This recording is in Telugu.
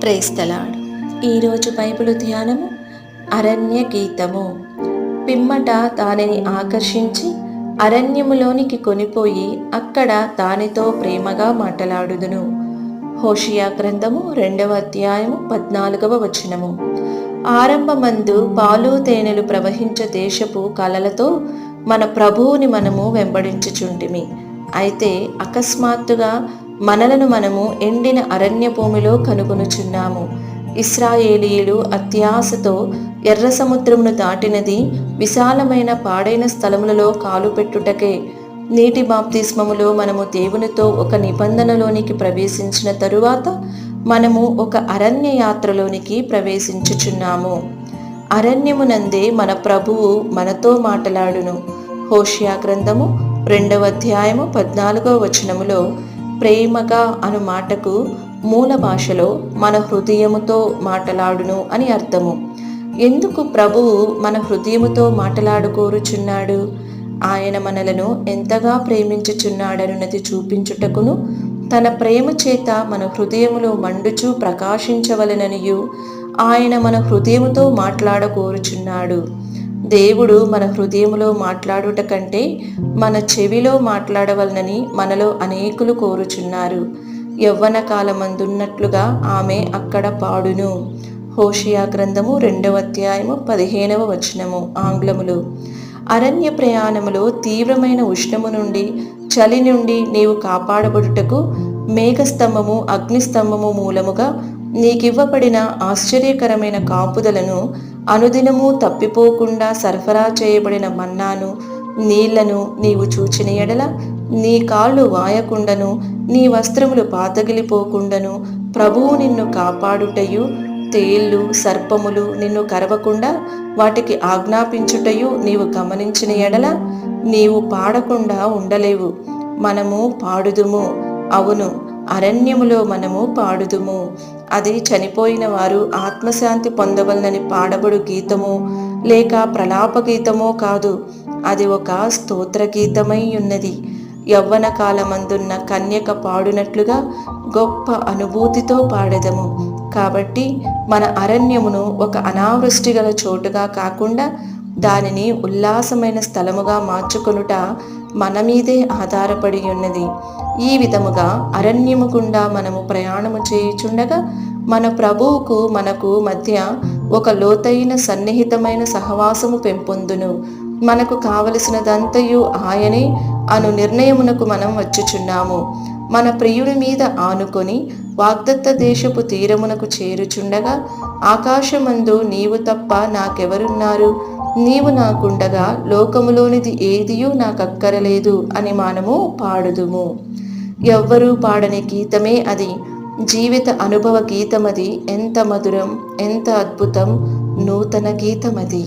క్రైస్తలాడ్ ఈరోజు బైబిల్ ధ్యానము అరణ్య గీతము. పిమ్మట దానిని ఆకర్షించి అరణ్యములోనికి కొనిపోయి అక్కడ దానితో ప్రేమగా మాట్లాడుదును. హోషియా గ్రంథము రెండవ అధ్యాయము పద్నాలుగవ వచనము. ఆరంభమందు పాలు తేనెలు ప్రవహించే దేశపు కలలతో మన ప్రభువుని మనము వెంబడించుచుంటిమి. అయితే అకస్మాత్తుగా మనలను మనము ఎండిన అరణ్య భూమిలో కనుగొనుచున్నాము. ఇస్రాయేలీయులు అత్యాశతో ఎర్ర సముద్రమును దాటినది విశాలమైన పాడైన స్థలములలో కాలు పెట్టుటకే. నీటి బాప్తిస్మములో మనము దేవునితో ఒక నిబంధనలోనికి ప్రవేశించిన తరువాత మనము ఒక అరణ్య యాత్రలోనికి ప్రవేశించుచున్నాము. అరణ్యమునందే మన ప్రభువు మనతో మాట్లాడును. హోషియా గ్రంథము రెండవ అధ్యాయము పద్నాలుగవ వచనములో ప్రేమగా అను మాటకు మూల భాషలో మన హృదయముతో మాట్లాడును అని అర్థము. ఎందుకు ప్రభువు మన హృదయముతో మాట్లాడుకోరుచున్నాడు? ఆయన మనలను ఎంతగా ప్రేమించుచున్నాడనున్నది చూపించుటకును తన ప్రేమ చేత మన హృదయములో మండుచూ ప్రకాశించవలననియు. ఆయన మన హృదయముతో మాట్లాడకోరుచున్నాడు. దేవుడు మన హృదయములో మాట్లాడుట కంటే మన చెవిలో మాట్లాడవలనని మనలో అనేకులు కోరుచున్నారు. యవ్వన కాలమందున్నట్లుగా ఆమె అక్కడ పాడును. హోషియా గ్రంథము రెండవ అధ్యాయము పదిహేనవ వచనము. ఆంగ్లములు. అరణ్య ప్రయాణములో తీవ్రమైన ఉష్ణము నుండి చలి నుండి నీవు కాపాడబడుటకు మేఘస్తంభము అగ్నిస్తంభము మూలముగా నీకివ్వబడిన ఆశ్చర్యకరమైన కాపుదలను అనుదినము తప్పిపోకుండా సరఫరా చేయబడిన మన్నాను నీళ్ళను నీవు చూచిన ఎడల నీ కాళ్ళు వాయకుండను నీ వస్త్రములు పాతగిలిపోకుండను ప్రభువు నిన్ను కాపాడుటయు తేళ్ళు సర్పములు నిన్ను కరవకుండా వాటికి ఆజ్ఞాపించుటయు నీవు గమనించిన ఎడల నీవు పాడకుండా ఉండలేవు. మనము పాడుదుము. అవును అరణ్యములో మనము పాడుదుము. అది చనిపోయిన వారు ఆత్మశాంతి పొందవలనని పాడబడు గీతము లేక ప్రలాప గీతమో కాదు. అది ఒక స్తోత్ర గీతమై ఉన్నది. యవ్వన కాలమందున్న కన్యక పాడునట్లుగా గొప్ప అనుభూతితో పాడదము. కాబట్టి మన అరణ్యమును ఒక అనావృష్టి గల చోటుగా కాకుండా దానిని ఉల్లాసమైన స్థలముగా మార్చుకొనుట మన మీదే ఆధారపడి ఉన్నది. ఈ విధముగా అరణ్యము గుండా మనము ప్రయాణము చేయుచుండగా మన ప్రభువుకు మనకు మధ్య ఒక లోతైన సన్నిహితమైన సహవాసము పెంపొందును. మనకు కావలసినదంతయు ఆయనే అను నిర్ణయమునకు మనం వచ్చుచున్నాము. మన ప్రియుడి మీద ఆనుకొని వాగ్దత్త దేశపు తీరమునకు చేరుచుండగా ఆకాశమందు నీవు తప్ప నాకెవరున్నారు? నీవు నాకుండగా లోకములోనిది ఏదియూ నాకక్కరలేదు అని మనము పాడుదుము. ఎవ్వరూ పాడని గీతమే అది. జీవిత అనుభవ గీతమది. ఎంత మధురం ఎంత అద్భుతం నూతన గీతమది.